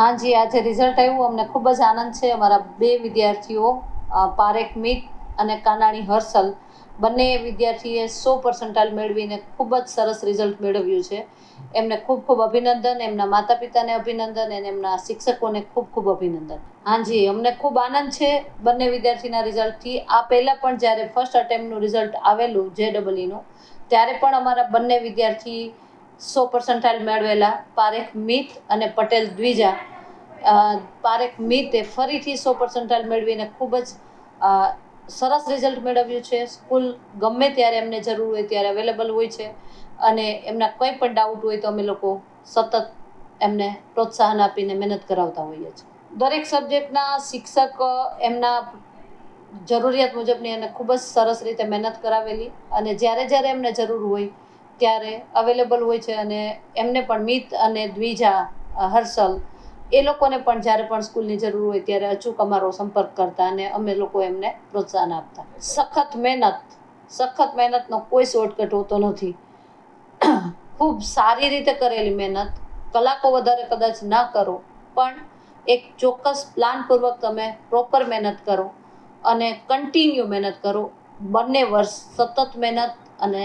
હા જી આજે રિઝલ્ટ આવ્યું. અમને ખૂબ જ આનંદ છે. અમારા બે વિદ્યાર્થીઓ પારેખ મિત અને કાનાણી હર્ષલ. બંને વિદ્યાર્થીએ સો પર્સન્ટાઇલ મેળવીને ખૂબ જ સરસ રિઝલ્ટ મેળવ્યું છે. એમને ખૂબ ખૂબ અભિનંદન, એમના માતા પિતાને અભિનંદન અને એમના શિક્ષકોને ખૂબ ખૂબ અભિનંદન. હાજી, અમને ખૂબ આનંદ છે બંને વિદ્યાર્થીના રિઝલ્ટથી આ પહેલાં પણ જ્યારે ફર્સ્ટ અટેમ્પનું રિઝલ્ટ આવેલું જે ડબલઈનું ત્યારે પણ અમારા બંને વિદ્યાર્થી સો પર્સન્ટાઇલ મેળવેલા પારેખ મિત અને પટેલ દ્વિજા. પારેખ મિતે ફરીથી સો પર્સન્ટાઇલ મેળવીને ખૂબ જ સરસ રિઝલ્ટ મેળવ્યું છે. સ્કૂલ ગમે ત્યારે એમને જરૂર હોય ત્યારે અવેલેબલ હોય છે. અને એમના કંઈ પણ ડાઉટ હોય તો અમે લોકો સતત એમને પ્રોત્સાહન આપીને મહેનત કરાવતા હોઈએ છીએ. દરેક સબ્જેક્ટના શિક્ષક એમના જરૂરિયાત મુજબની એને ખૂબ જ સરસ રીતે મહેનત કરાવેલી. અને જ્યારે જ્યારે એમને જરૂર હોય ત્યારે અવેલેબલ હોય છે અને એમને પણ મિત અને દ્વિજા હર્ષલ, એ લોકોને પણ જ્યારે પણ સ્કૂલની જરૂર હોય ત્યારે અચૂક અમારો સંપર્ક કરતા અને અમે લોકો એમને પ્રોત્સાહન આપતા. સખત મહેનત, સખત મહેનતનો કોઈ શોર્ટકટ હોતો નથી. ખૂબ સારી રીતે કરેલી મહેનત, કલાકો વધારે કદાચ ના કરો, પણ એક ચોક્કસ પ્લાનપૂર્વક તમે પ્રોપર મહેનત કરો અને કન્ટિન્યુ મહેનત કરો. બંને વર્ષ સતત મહેનત અને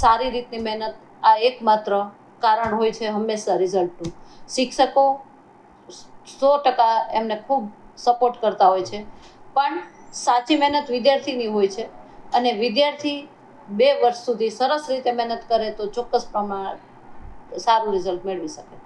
સારી રીતની મહેનત આ એકમાત્ર કારણ હોય છે હંમેશા રિઝલ્ટનું. શિક્ષકો સો ટકા એમને ખૂબ સપોર્ટ કરતા હોય છે. પણ સાચી મહેનત વિદ્યાર્થીની હોય છે અને વિદ્યાર્થી બે વર્ષ સુધી સરસ રીતે મહેનત કરે તો ચોક્કસ પ્રમાણ સારું રિઝલ્ટ મેળવી શકે.